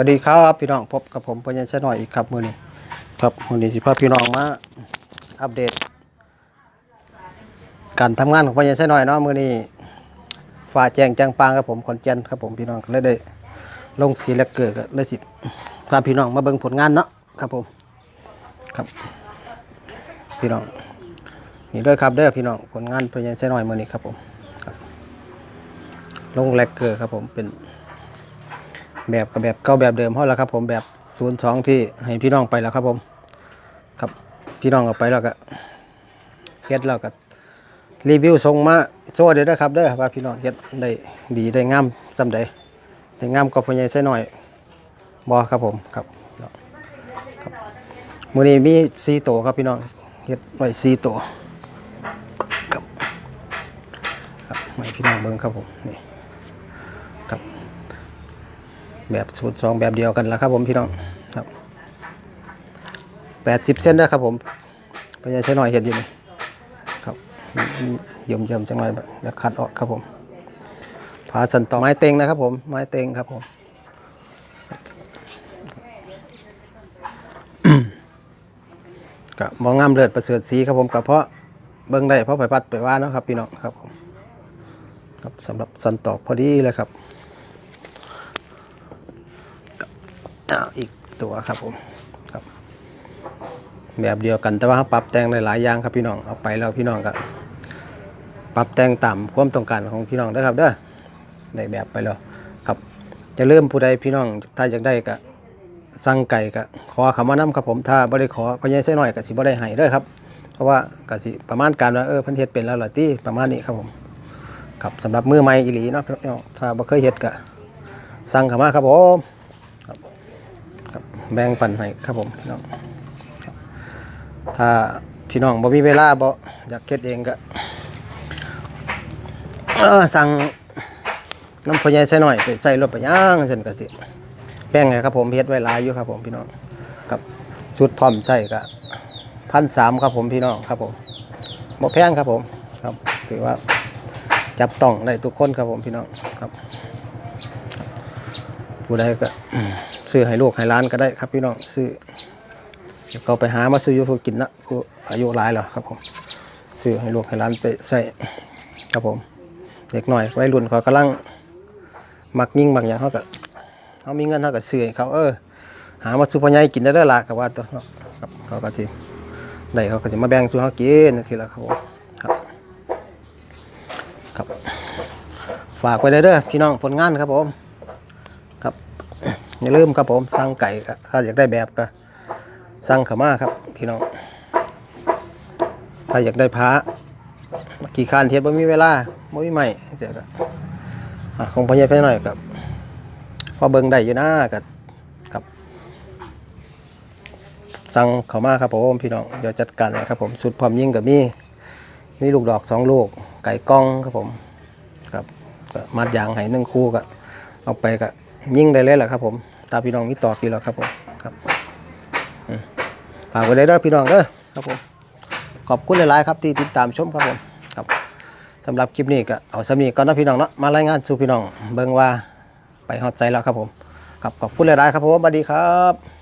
วัสดีครับพี่น้องพบกับผมปัญญาชะหน่อยอีกครับมือนี้ครับมื้อนี้สิพาพี่น้องมาอัปเดต การทำงานของปัญญาชะหน่อยเนาะมือนี้ฝ่าแจงแจงปางครับผมขอนแก่นครับผมพี่น้องก็เลยได้ลงสีแลกเกิดก็เลยสิพาพี่น้องมาเบิ่งผลงานเนาะครับผมครับ พี่น้องนี่ด้วยครับเด้อพี่น้องผลงานปัญญาชะหน่อยมือนี้ครับผมครับลงแลกเกิดครับผมเป็น แบบกับแบบเก่าแบบเดิมเท่าแล้วครับผมแบบศูนย์สองที่ให้พี่น้องไปแล้วครับผม ครับพี่น้องเอาไปแล้วก็เฮ็ดแล้วก็รีวิวส่งมาโซ่เด้อครับเด้อว่าพี่น้องเฮ็ดได้ดีได้งามส่ำใดได้งามกว่าพ่อใหญ่ใส่หน่อยบ่ครับผมครับครับมื้อนี้มี4ตัวครับพี่น้องเฮ็ดไว้4ตัวครับครับให้พี่น้องเบิ่งครับผมนี่ครับ แบบสูตรสองแบบเดียวกันแล้วครับผมพี่น้องครับแปดสิบเส้นนะครับผมพยายามใช้หน่อยเห็นอยู่นี่ครับมีเยี่ยมเยี่ยมจังเลยแบบจะคัดออกครับผมผาสันต่อไม้เต็งนะครับผมไม้เต็งครับผมกับมองงามเลิศประเสริฐสีครับผมกับเพราะเบิ้งได้เพราะไปปัดไปว่าเนาะครับพี่น้องครับผมครับสำหรับสันตอกพอดีเลยครับ อีกตัวครับผมครับ แบบเดียวกันแต่ว่าเราปรับแต่งหลายๆอย่างครับพี่น้องเอาไปแล้วพี่น้องก็ปรับแต่งตามความต้องการของพี่น้องเด้ครับเด้อในแบบไปแล้วครับ จะเริ่มผู้ใดพี่น้องถ้าอยากได้ก็สั่งไก่ก็ขอคำว่าน้ำครับผมถ้าบ่ได้ขอพอใหญ่ใส่น้อยก็สิบ่ได้ให้เด้อครับ เพราะว่าก็สิประมาณการว่าเออพิ่นเฮ็ดเป็นแล้วล่ะติประมาณนี้ครับผมครับสำหรับมือใหม่อีหลีเนาะพี่น้องถ้าบ่เคยเฮ็ดก็สั่งเข้ามาครับผม แบ่งปันให้ครับผมพี่น้องถ้าพี่น้องบ่มีเวลาบ่อยากเฮ็ดเองก็สั่งน้ำพอใหญ่ใส่หน่อยไปใส่รถไปย่างซั่นก็สิแบ่งให้ครับผมเฮ็ดไว้ลายอยู่ครับผมพี่น้องครับสุดพร้อมใส่ก็พันสามครับผมพี่น้องครับผมบ่แพงครับผมครับถือว่าจับต้องได้ทุกคนครับผมพี่น้องครับ ผู้ใดก็ซื้อให้ลูกให้ร้านก็ได้ครับพี่น้องซื้อเดี๋ยวเขาไปหามาซื้อยู่ผู้กินนะผู้อายุหลายแล้วครับผมซื้อให้ลูกให้ร้านไปใส่ครับผม เด็กหน่อยวัยรุ่นเขากำลังมักยิ่งบางอย่างเขาก็เขามีเงินเขาก็ซื้อให้เขาเออ หามาซื้อพ่อใหญ่กินได้เด้อละกับว่าตัวเนาะครับเขาก็สิได้เขาก็จะมาแบ่งซื้อเขากินทีละครับผมครับครับ ฝากไว้เลยเด้อพี่น้องผลงานครับผม อย่าลืมครับผมสั่งไก่ถ้าอยากได้แบบก็สั่งข้ามาครับพี่น้อง ถ้าอยากได้พระกี่คานเทียบบ่มีเวลาบ่มีใหม่เสียก็อะของพ่อใหญ่ไปหน่อยครับพอเบิ่งได้อยู่นะกับกับ สั่งเข้ามาครับผมพี่น้องเดี๋ยวจัดการเลยครับผมสุดพร้อมยิ่งกับมีมีลูกดอกสองลูก ไก่กล้องครับผมครับมัดยางให้หนึ่งคู่ก็เอาไปก็ ยิ่งได้เลยแหละครับผมตาพี่น้องมีต่อพี่แล้วครับผมครับฝากไว้เลยเด้อพี่น้องเด้อครับผมขอบคุณหลายๆครับที่ติดตามชมครับผมครับสำหรับคลิปนี้ก็เอาสำนีก่อนนะพี่น้องเนาะมารายงานสู่พี่น้อง เบิ่งว่าไปฮอดใจแล้วครับผมครับขอบคุณหลายๆครับผมสวัสดีครับ